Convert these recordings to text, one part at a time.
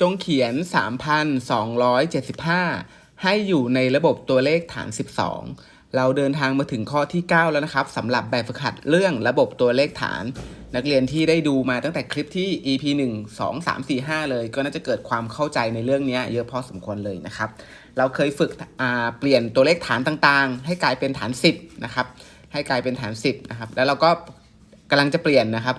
จงเขียน 3,275 ให้อยู่ในระบบตัวเลขฐาน 12 เราเดินทางมาถึงข้อที่ 9 แล้วนะครับสำหรับแบบฝึกหัดเรื่องระบบตัวเลขฐาน นักเรียนที่ได้ดูมาตั้งแต่คลิปที่ EP 1 2 3 4 5 เลย ก็น่าจะเกิดความเข้าใจในเรื่องนี้เยอะพอสมควรเลยนะครับ เราเคยฝึกเปลี่ยนตัวเลขฐานต่างๆ ให้กลายเป็นฐาน 10 นะครับ ให้กลายเป็นฐาน 10 นะครับ แล้วเราก็กำลังจะเปลี่ยนนะครับ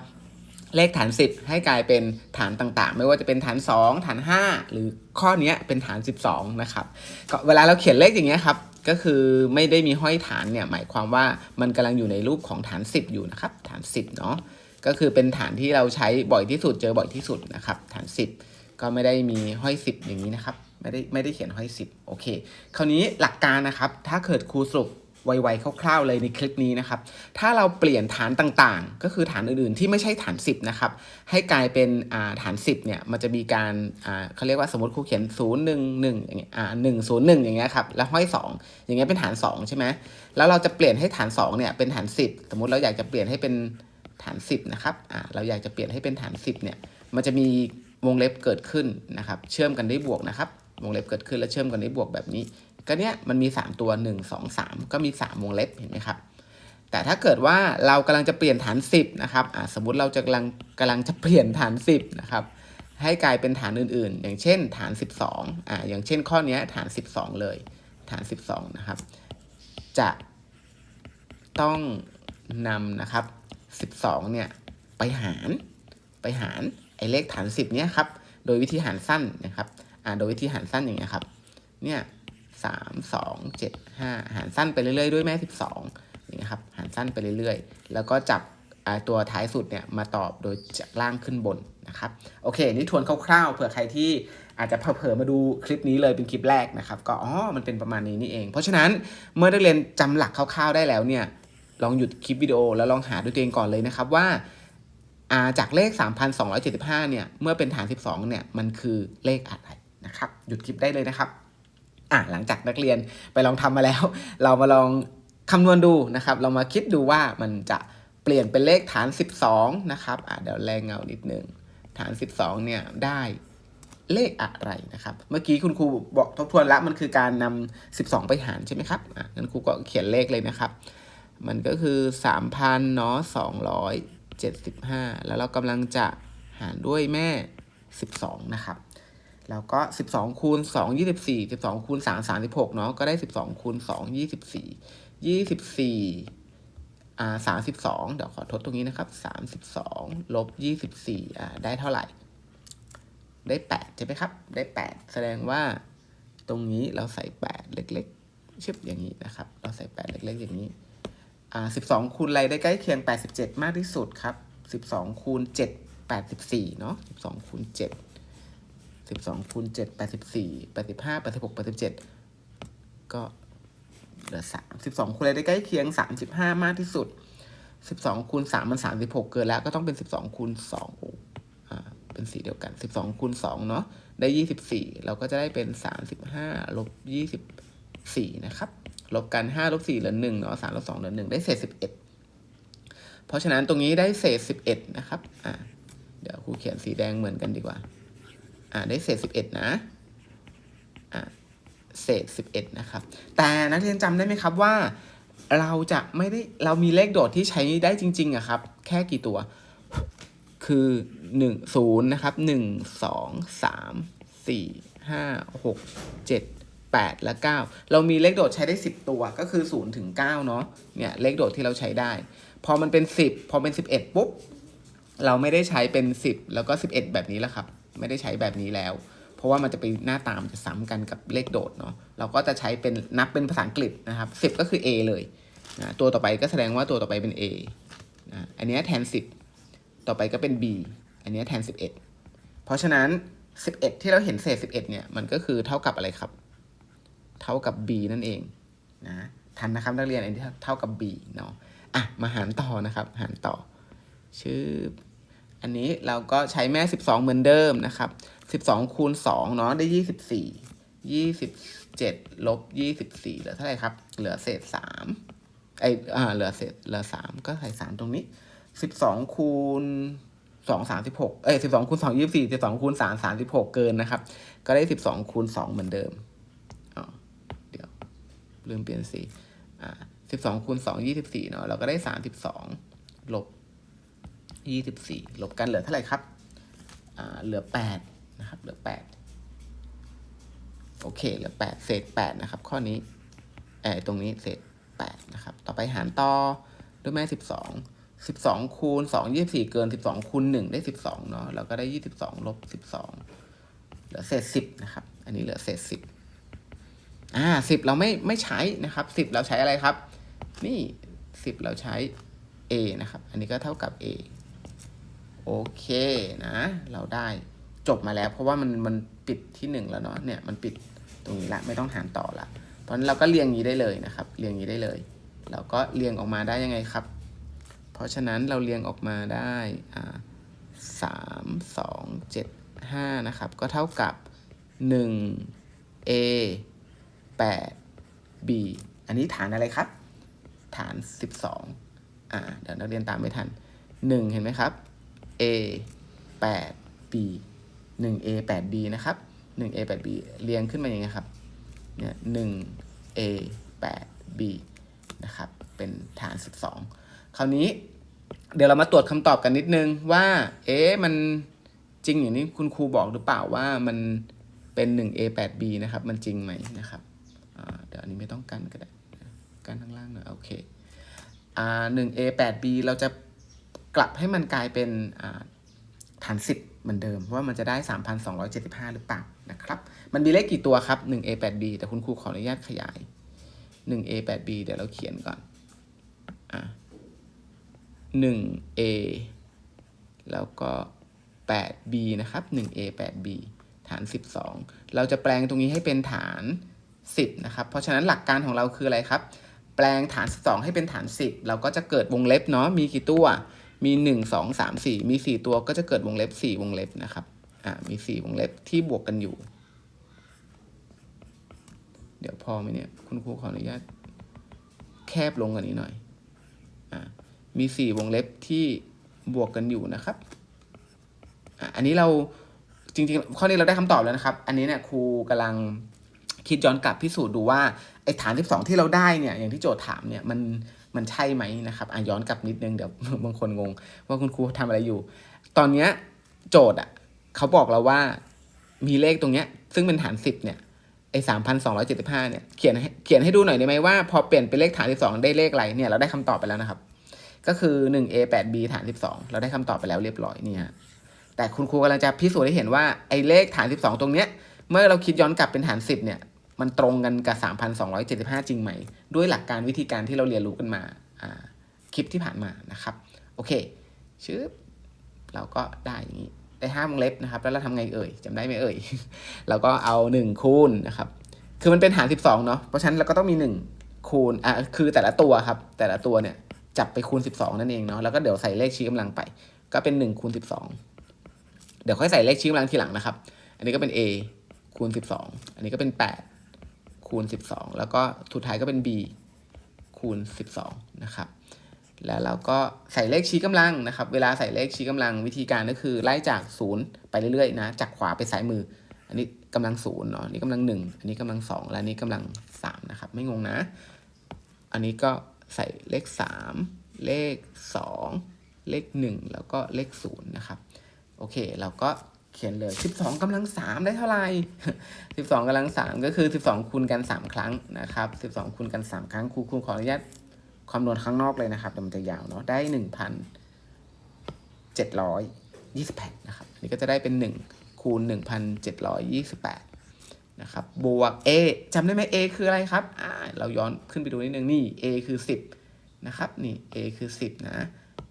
เลขฐาน 10 ให้กลายเป็นฐานต่างๆ ไม่ว่าจะเป็นฐาน 2 ฐาน 5 หรือข้อนี้เป็นฐาน 12 นะครับก็เวลาเราเขียนเลขอย่างเงี้ยครับ ก็คือไม่ได้มีห้อยฐานเนี่ยหมายความว่ามันกำลังอยู่ในรูปของฐาน 10 อยู่นะครับ ฐาน 10 เนาะก็คือเป็นฐานที่เราใช้บ่อยที่สุดเจอบ่อยที่สุดนะครับ ฐาน 10 ก็ไม่ได้มีห้อย 10 อย่างนี้นะครับ ไม่ได้ไม่ได้เขียนห้อย 10 โอเค คราวนี้หลักการนะครับ ถ้าเกิดครูสรุป ไวๆคร่าวๆเลยในคลิปนี้นะครับ ถ้าเราเปลี่ยนฐานต่างๆ ก็คือฐานอื่นๆที่ไม่ใช่ฐาน 10นะครับ ให้กลายเป็นฐาน 10เนี่ย มันจะมีการเขาเรียกว่าสมมติครูเขียน 0 1 1อย่างเงี้ยอ่า1 0 1อย่างเงี้ยครับ แล้วห้อย 2 อย่างเงี้ยเป็นฐาน 2 ใช่ไหม แล้วเราจะเปลี่ยนให้ฐาน2เนี่ยเป็นฐาน 10 สมมุติเราอยากจะเปลี่ยนให้เป็นฐาน 10นะครับอ่าเราอยากจะเปลี่ยนให้เป็นฐาน 10เนี่ย มันจะมีวงเล็บเกิดขึ้นนะครับ เชื่อมกันด้วยบวกนะครับ วงเล็บเกิดขึ้นแล้วเชื่อมกันด้วยบวกแบบนี้ ก็เนี้ยมันมี 3 ตัว 1 2 3 ก็มี 3 วงเล็บเห็นไหมครับ แต่ถ้าเกิดว่าเรากำลังจะเปลี่ยนฐาน 10 นะครับอ่าสมมุติเราจะกำลังกำลังจะเปลี่ยนฐาน 10 นะครับ ให้กลายเป็นฐานอื่น ๆ อย่างเช่นฐาน 12อ่าอย่างเช่นข้อนี้ฐาน 12 เลย ฐาน 12 นะครับ จะต้องนำนะครับ 12 เนี่ยไปหารไปหารไอ้เลขฐาน 10 เนี่ยครับ โดยวิธีหารสั้นนะครับ อ่า โดยวิธีหารสั้นอย่างเงี้ยครับ เนี่ย สามสองเจ็ดห้าหารสั้นไปเรื่อยๆ ด้วยแม่สิบสองอย่างเงี้ยครับหารสั้นไปเรื่อยๆ แล้วก็จับตัวท้ายสุดเนี่ยมาตอบโดยจากล่างขึ้นบนนะครับโอเค นี่ทวนคร่าวๆเผื่อใครที่อาจจะเผลอมาดูคลิปนี้เลยเป็นคลิปแรกนะครับ ก็อ๋อมันเป็นประมาณนี้นี่เอง เพราะฉะนั้นเมื่อได้เรียนจำหลักคร่าวๆได้แล้วเนี่ยลองหยุดคลิปวิดีโอแล้วลองหาด้วยตัวเองก่อนเลยนะครับว่าอ่าจากเลข 3,275เนี่ยเมื่อเป็นฐาน 12เนี่ยมันคือเลขอะไรนะครับหยุดคลิปได้เลยนะครับ อะหลังจากนักเรียนไปลองทำมาแล้ว เรามาลองคำนวณดูนะครับ เรามาคิดดูว่ามันจะเปลี่ยนเป็นเลขฐาน 12 นะครับอะเดี๋ยวแรงเงานิดนึงฐาน 12 เนี่ยได้เลขอะไรนะครับ เมื่อกี้คุณครูบอกทบทวนละมันคือการนำ12 ไปหารใช่ไหมครับอะงั้นครูก็เขียนเลขเลยนะครับ มันก็คือ 3,000เนาะ275 แล้วเรากำลังจะหารด้วยแม่ 12 นะครับ แล้วก็ 12คูณ2 24 12คูณ3 36เนาะก็ได้ 12คูณ2 24 24อ่า32 เดี๋ยวขอทดตรงนี้นะครับ 32ลบ24อ่าได้เท่าไหร่ ได้ 8 ใช่ไหมครับ ได้ 8 แสดงว่าตรงนี้เราใส่ 8 เล็กๆ ชึบอย่างนี้นะครับ เราใส่ 8 เล็ก ๆ อย่างนี้อ่า12คูณอะไรได้ใกล้เคียง 87 มากที่สุดครับ 12คูณ7 84เนาะ12คูณ7 สิบสองคูณเจ็ดแปดสิบสี่แปดสิบห้าแปดสิบหกแปดสิบเจ็ดก็เหลือสามสิบสองคูณอะไรได้ใกล้เคียงสามสิบห้ามากที่สุดสิบสองคูณสามมันสามสิบหกเกินแล้วก็ต้องเป็นสิบสองคูณสองอ่าเป็นสีเดียวกันสิบสองคูณสองเนาะได้ยี่สิบสี่เราก็จะได้เป็นสามสิบห้าลบยี่สิบสี่นะครับลบกันห้าลบสี่เหลือหนึ่งเนาะสามลบสองเหลือหนึ่งได้เศษสิบเอ็ดเพราะฉะนั้นตรงนี้ได้เศษสิบเอ็ดนะครับอ่าเดี๋ยวครูเขียนสีแดงเหมือนกันดีกว่า อ่าได้เศษสิบเอ็ดนะอ่าเศษสิบเอ็ดนะครับ แต่นักเรียนจำได้ไหมครับว่า เราจะไม่ได้เรามีเลขโดดที่ใช้ได้จริงๆอะครับ แค่กี่ตัว คือหนึ่งศูนย์นะครับหนึ่งสองสามสี่ห้าหกเจ็ดแปดและเก้าเรามีเลขโดดใช้ได้สิบตัวก็คือศูนย์ถึงเก้าเนาะเนี่ยเลขโดดที่เราใช้ได้ พอมันเป็นสิบพอเป็นสิบเอ็ดปุ๊บเราไม่ได้ใช้เป็นสิบแล้วก็สิบเอ็ดแบบนี้แล้วครับ ไม่ได้ใช้แบบนี้แล้ว เพราะว่ามันจะไปหน้าตามจะซ้ำกันกับเลขโดดเนาะเราก็จะใช้เป็นนับเป็นภาษาอังกฤษนะครับสิบก็คือ A เลยนะตัวต่อไปก็แสดงว่าตัวต่อไปเป็น A นะอันนี้แทนสิบต่อไปก็เป็น B อันนี้แทนสิบเอ็ดเพราะฉะนั้นสิบเอ็ดที่เราเห็นเศษสิบเอ็ดเนี่ย มันก็คือเท่ากับอะไรครับ เท่ากับ B นั่นเองนะทันนะครับนักเรียนอันนี้เท่ากับ B เนาะอะมาหารต่อนะครับ หารต่อชื่อ อันนี้เราก็ใช้แม่ 12 เหมือนเดิมนะครับ 12 คูณ2เนาะได้ 24 27ลบ24เหลือเท่าไหร่ครับ เหลือเศษ3ไออ่าเหลือเศษเหลือ 3 ก็ใส่ 3 ตรงนี้ 12 คูณสองสามสิบหกเอ้ยสิบสองคูณสองยี่สี่สิบสองคูณสามสามสิบหกเกินนะครับ ก็ได้สิบสองคูณสองเหมือนเดิมอ๋อเดี๋ยว ลืมเปลี่ยนสีอ่าสิบสองคูณสองยี่สิบสี่เนาะเราก็ได้สามสิบสองลบ ยี่สิบสี่ลบกันเหลือเท่าไหร่ครับ เหลือแปดนะครับ เหลือแปดโอเค เหลือแปดเศษแปดนะครับ ข้อนี้เออตรงนี้เศษแปดนะครับ ต่อไปหารต่อด้วยแม่สิบสองสิบสองคูณสองยี่สิบสี่เกินสิบสองคูณหนึ่งได้สิบสองเนาะเราก็ได้ยี่สิบสองลบสิบสองเหลือเศษสิบนะครับ อันนี้เหลือเศษสิบอ่าสิบเราไม่ไม่ใช้นะครับสิบเราใช้อะไรครับ นี่สิบเราใช้ a นะครับ อันนี้ก็เท่ากับ a โอเคนะ เราได้จบมาแล้ว เพราะว่ามันมันปิดที่หนึ่งแล้วเนาะเนี่ยมันปิดตรงนี้ละไม่ต้องหารต่อละเพราะนั้นเราก็เรียงอย่างนี้ได้เลยนะครับ เรียงอย่างนี้ได้เลย เราก็เรียงออกมาได้ยังไงครับ เพราะฉะนั้นเราเรียงออกมาได้อ่าสามสองเจ็ดห้านะครับ ก็เท่ากับหนึ่ง a แปด b อันนี้ฐานอะไรครับ ฐานสิบสองอ่าเดี๋ยวนักเรียนตามไม่ทันหนึ่งเห็นไหมครับ a แปด b หนึ่ง a แปด b นะครับหนึ่ง a แปด b เรียงขึ้นมาอย่างไงครับเนี่ยหนึ่ง a แปด b นะครับ เป็นฐาน 12 คราวนี้เดี๋ยวเรามาตรวจคำตอบกันนิดนึงว่า เอ๊ะมันจริงอย่างนี้คุณครูบอกหรือเปล่าว่ามันเป็น 1a 8 b นะครับ มันจริงไหมนะครับเดี๋ยวอันนี้ไม่ต้องกันก็ได้ กันข้างล่างหน่อยโอเคอ่า 1a 8 b เราจะ กลับให้มันกลายเป็นฐาน 10 เหมือนเดิม ว่ามันจะได้ 3,275 หรือเปล่านะครับ มันมีเลขกี่ตัวครับ 1a 8 b แต่คุณครูขออนุญาตขยาย 1a 8 b เดี๋ยวเราเขียนก่อนอ่า 1a แล้วก็ 8b นะครับ 1a 8b ฐาน 12 เราจะแปลงตรงนี้ให้เป็นฐาน 10 นะครับ เพราะฉะนั้นหลักการของเราคืออะไรครับ แปลงฐาน 12 ให้เป็นฐาน 10 เราก็จะเกิดวงเล็บเนาะ มีกี่ตัว มี 1 2 3 4 มี 4 ตัวก็จะเกิดวงเล็บ 4 วงเล็บนะครับ อ่า มี 4 วงเล็บที่บวกกันอยู่ เดี๋ยวพอไหมเนี่ย คุณครูขออนุญาตแคบลงกว่านี้หน่อย อ่า มี 4 วงเล็บที่บวกกันอยู่นะครับ อะอันนี้เราจริงๆ ข้อนี้เราได้คำตอบแล้วนะครับ อันนี้เนี่ยครูกำลังคิดย้อนกลับพิสูจน์ดูว่าไอ้ฐาน 12 ที่เราได้เนี่ย อย่างที่โจทย์ถามเนี่ยมัน มันใช่ไหมนะครับอะย้อนกลับนิดนึงเดี๋ยวบางคนงง ว่าคุณครูทำอะไรอยู่ ตอนเนี้ยโจทย์อะเขาบอกเราว่ามีเลขตรงเนี้ย ซึ่งเป็นฐาน10เนี่ยไอ้สามพันสองร้อยเจ็ดสิบห้าเนี่ยเขียนเขียนให้ดูหน่อยได้ไหมว่าพอเปลี่ยนเป็นเลขฐาน12ได้เลขอะไรเนี่ยเราได้คำตอบไปแล้วนะครับ ก็คือ 1a 8b ฐาน12เราได้คำตอบไปแล้วเรียบร้อยเนี่ยแต่คุณครูกำลังจะพิสูจน์ให้เห็นว่าไอ้เลขฐาน12ตรงเนี้ยเมื่อเราคิดย้อนกลับเป็นฐาน10เนี่ย มันตรงกันกับ 3,275 จริงไหม ด้วยหลักการวิธีการที่เราเรียนรู้กันมาคลิปที่ผ่านมานะครับ โอเคชื่อเราก็ได้อย่างนี้ได้ห้าวงเล็บนะครับ แล้วเราทำไงเอ่ยจำได้ไหมเอ่ย เราก็เอา 1 คูณนะครับ คือมันเป็นฐาน12 เนาะเพราะฉะนั้นเราก็ต้องมี 1 คูณอะคือแต่ละตัวครับ แต่ละตัวเนี่ยจับไปคูณ 12 นั่นเองเนาะแล้วก็เดี๋ยวใส่เลขชี้กำลังไป ก็เป็น1คูณ12 เดี๋ยวค่อยใส่เลขชี้กำลังทีหลังนะครับ อันนี้ก็เป็น a คูณ 12 อันนี้ก็เป็น 8 คูณ 12 แล้วก็สุดท้ายก็เป็น b คูณ 12 นะครับ แล้วเราก็ใส่เลขชี้กำลังนะครับ เวลาใส่เลขชี้กำลังวิธีการก็คือไล่จาก 0 ไปเรื่อยๆนะ จากขวาไปซ้ายมือ อันนี้กำลังศูนย์เนาะอันนี้กำลังหนึ่งอันนี้กำลังสองและอันนี้กำลังสามนะครับ ไม่งงนะ อันนี้ก็ใส่เลขสามเลขสองเลขหนึ่งแล้วก็เลขศูนย์นะครับ โอเค เราก็ เขียนเลย 12กำลัง 3 ได้เท่าไหร่ 12กำลัง 3 ก็คือ 12 คูณกัน 3 ครั้งนะครับ 12 คูณกัน 3 ครั้งครูครูขออนุญาตคำนวณข้างนอกเลยนะครับเดี๋ยวมันจะยาวเนาะได้ 1,728 นะครับ อันนี้ก็จะได้เป็น 1 คูณ 1,728 นะครับ บวก a จำได้ไหม a คืออะไรครับอ่าเราย้อนขึ้นไปดูนิดนึงนี่ a คือ 10 นะครับ นี่ a คือ 10 นะ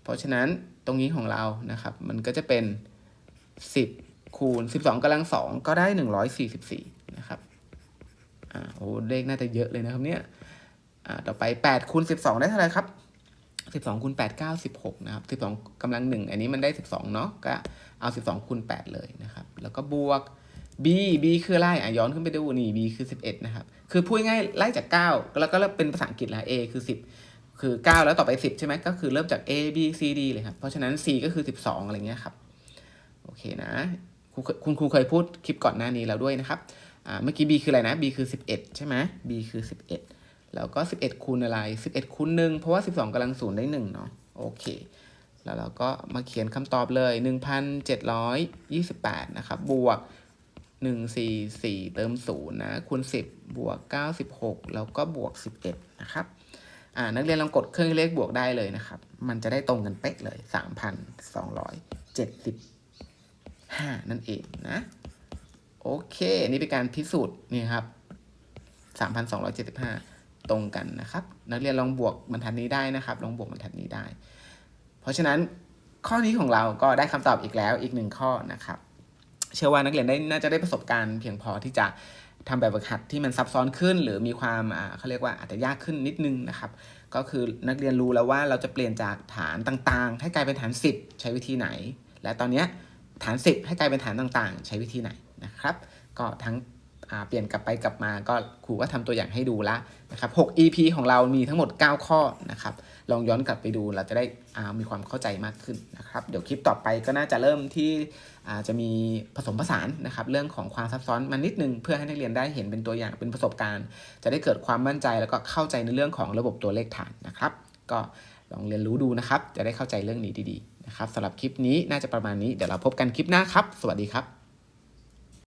เพราะฉะนั้นตรงนี้ของเรานะครับ มันก็จะเป็น 10 คูณ 12กำลัง2ก็ได้ 144 นะครับอ่าโอ้เลขน่าจะเยอะเลยนะครับเนี่ยอ่าต่อไป8คูณ12 ได้เท่าไหร่ครับ12คูณ8 9 16นะครับ 12กำลัง 1 อันนี้มันได้ 12 เนาะก็เอา 12คูณ8เลยนะครับ แล้วก็บวก b b คืออะไรอะย้อนขึ้นไปดูนี่ b คือ 11 นะครับ คือพูดง่ายไล่จาก 9 แล้วก็เป็นภาษาอังกฤษแล้ว a คือ 10 คือ 9 แล้วต่อไป 10 ใช่ไหมก็คือเริ่มจาก a b c d เลยครับ เพราะฉะนั้น c ก็คือ 12 อะไรเงี้ยครับ โอเคนะ คุณครูเคยพูดคลิปก่อนหน้านี้แล้วด้วยนะครับเมื่อกี้ b คืออะไรนะ b คือ 11 ใช่ไหม b คือ 11 แล้วก็ 11 คูณอะไร 11 คูณ1เพราะว่า 12กำลังศูนย์ได้1เนาะโอเค แล้วเราก็มาเขียนคำตอบเลย 1,728 นะครับ บวก 144 เติม 0 นะ คูณ 10 บวก 96 แล้วก็บวก 11 นะครับ อ่า นักเรียนลองกดเครื่องเลขบวกได้เลยนะครับ มันจะได้ตรงกันเป๊ะเลย 3,270 5 นั่นเองนะ โอเคนนี้เป็นการพิสูจน์นี่ครับ 3,275 ตรงกันนะครับ นักเรียนลองบวกบรรทัดนี้ได้นะครับ ลองบวกบรรทัดนี้ได้ เพราะฉะนั้นข้อนี้ของเราก็ได้คำตอบอีกแล้วอีกหนึ่งข้อนะครับ เชื่อว่านักเรียนได้น่าจะได้ประสบการณ์เพียงพอที่จะทำแบบฝึกหัดที่มันซับซ้อนขึ้น หรือมีความเขาเรียกว่าอาจจะยากขึ้นนิดนึงนะครับ ก็คือนักเรียนรู้แล้วว่าเราจะเปลี่ยนจากฐานต่างๆ ให้กลายเป็นฐาน 10 ใช้วิธีไหน และตอนเนี้ย ฐาน 10 ให้กลายเป็นฐานต่างๆ ใช้วิธีไหนนะครับ ก็ทั้งเปลี่ยนกลับไปกลับมาก็ครูก็ทำตัวอย่างให้ดูละนะครับ 6 EP ของเรามีทั้งหมด 9 ข้อนะครับ ลองย้อนกลับไปดูเราจะได้มีความเข้าใจมากขึ้นนะครับ เดี๋ยวคลิปต่อไปก็น่าจะเริ่มที่จะมีผสมผสานนะครับ เรื่องของความซับซ้อนมานิดนึง เพื่อให้นักเรียนได้เห็นเป็นตัวอย่างเป็นประสบการณ์ จะได้เกิดความมั่นใจแล้วก็เข้าใจในเรื่องของระบบตัวเลขฐานนะครับ ก็ลองเรียนรู้ดูนะครับ จะได้เข้าใจเรื่องนี้ดีๆ นะครับสำหรับคลิปนี้น่าจะประมาณนี้เดี๋ยวเราพบกันคลิปหน้าครับ สวัสดีครับ